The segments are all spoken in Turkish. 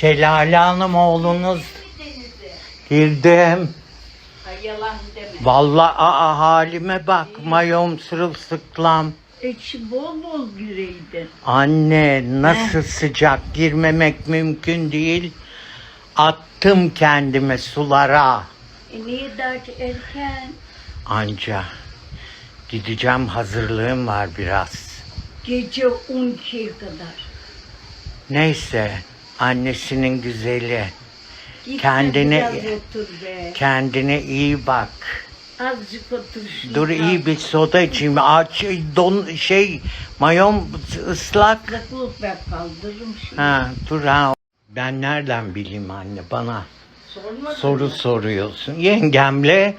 Şelale Hanım oğlunuz girdim. Ay yalan deme. Vallahi aa, halime bak mayom sırılsıklam. Ekşi bol bol gireydin. Anne nasıl sıcak girmemek mümkün değil. Attım kendimi sulara. E niye daha erken? Anca gideceğim hazırlığım var biraz. Gece 12'ye kadar. Neyse annesinin güzeli. Git de Kendine- biraz otur be. Kendine iyi bak. Azıcık otur şurada. Dur iyi bir soda içeyim. Aç don şey mayom ıslak. Islaklık ben kaldırırım şimdi. Ha dur ha. Ben nereden bileyim anne bana Sormadın soru mı? soruyorsun. Yengemle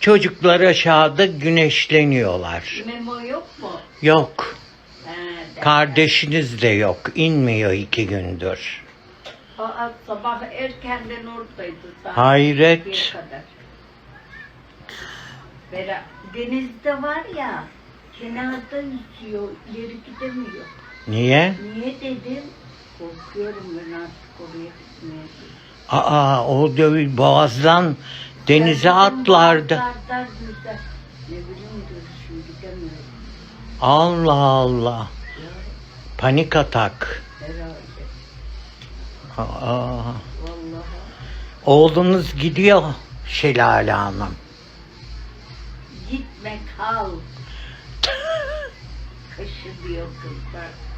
çocuklar aşağıda güneşleniyorlar. Memo yok mu? Yok. Ha, de. Kardeşiniz de yok. İnmiyor iki gündür. Aa, sabah erkenden oradaydı. saat Hayret. bir kadar. Bera, denizde var ya, kenarda yüzüyor, ileri gidemiyor. Niye? Niye dedim? Korkuyorum ben artık oraya gitmeye. Aa o da boğazdan denize atlardı. Atlardan güzel. Ne bileyim görüşüm gidemiyorum. Allah Allah. Ya, Panik atak. herhalde. Aa, oğlunuz gidiyor Şelale Hanım. Gitme kal. Kaşı diyor kızlar.